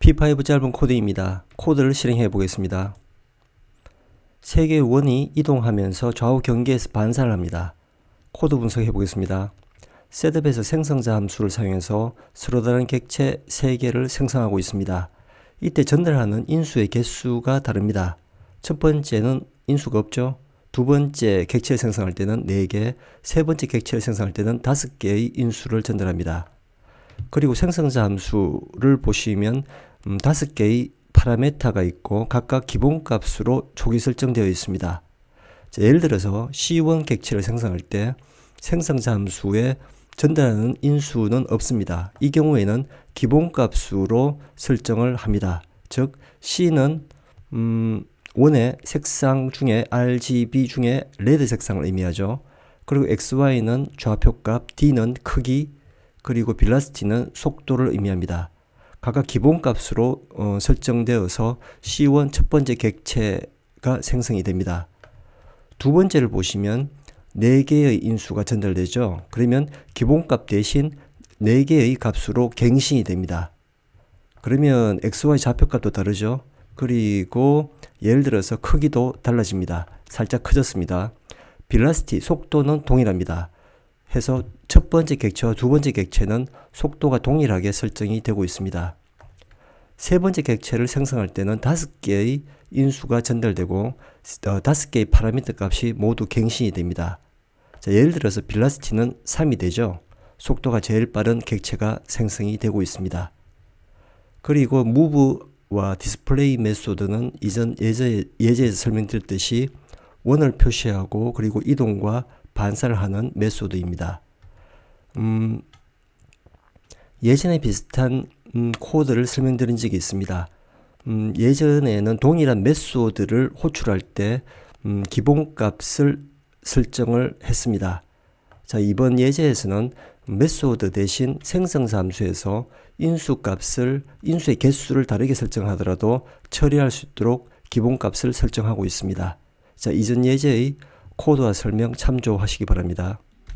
P5 짧은 코드입니다. 코드를 실행해 보겠습니다. 세 개의 원이 이동하면서 좌우 경계에서 반사를 합니다. 코드 분석해 보겠습니다. 셋업에서 생성자 함수를 사용해서 서로 다른 객체 3개를 생성하고 있습니다. 이때 전달하는 인수의 개수가 다릅니다. 첫 번째는 인수가 없죠. 두 번째 객체를 생성할 때는 4개, 세 번째 객체를 생성할 때는 5개의 인수를 전달합니다. 그리고 생성자 함수를 보시면 음, 5개의 파라메타가 있고 각각 기본값으로 초기 설정되어 있습니다. 자, 예를 들어서 C1 객체를 생성할 때 생성자 함수에 전달하는 인수는 없습니다. 이 경우에는 기본값으로 설정을 합니다. 즉 C는 음, 원의 색상 중에 RGB 중에 레드 색상을 의미하죠. 그리고 XY는 좌표값, D는 크기, 그리고 빌라스티는 속도를 의미합니다. 각각 기본값으로 어, 설정되어서 C1 첫 번째 객체가 생성이 됩니다. 두 번째를 보시면 4개의 인수가 전달되죠. 그러면 기본값 대신 4개의 값으로 갱신이 됩니다. 그러면 XY 좌표값도 다르죠. 그리고 예를 들어서 크기도 달라집니다. 살짝 커졌습니다. 빌라스티 속도는 동일합니다. 해서 첫 번째 객체와 두 번째 객체는 속도가 동일하게 설정이 되고 있습니다. 세 번째 객체를 생성할 때는 다섯 개의 인수가 전달되고 어, 다섯 개의 파라미터 값이 모두 갱신이 됩니다. 자, 예를 들어서 빌라스티는 3이 되죠. 속도가 제일 빠른 객체가 생성이 되고 있습니다. 그리고 무브와 디스플레이 메소드는 이전 예제, 예제에서 설명드렸듯이 원을 표시하고 그리고 이동과 반사를 하는 메소드입니다. 음, 예전에 비슷한 음, 코드를 설명드린 적이 있습니다. 음, 예전에는 동일한 메소드를 호출할 때 음, 기본값을 설정을 했습니다. 자, 이번 예제에서는 메소드 대신 생성사 함수에서 인수값을 인수의 개수를 다르게 설정하더라도 처리할 수 있도록 기본값을 설정하고 있습니다. 자, 이전 예제의 코드와 설명 참조하시기 바랍니다.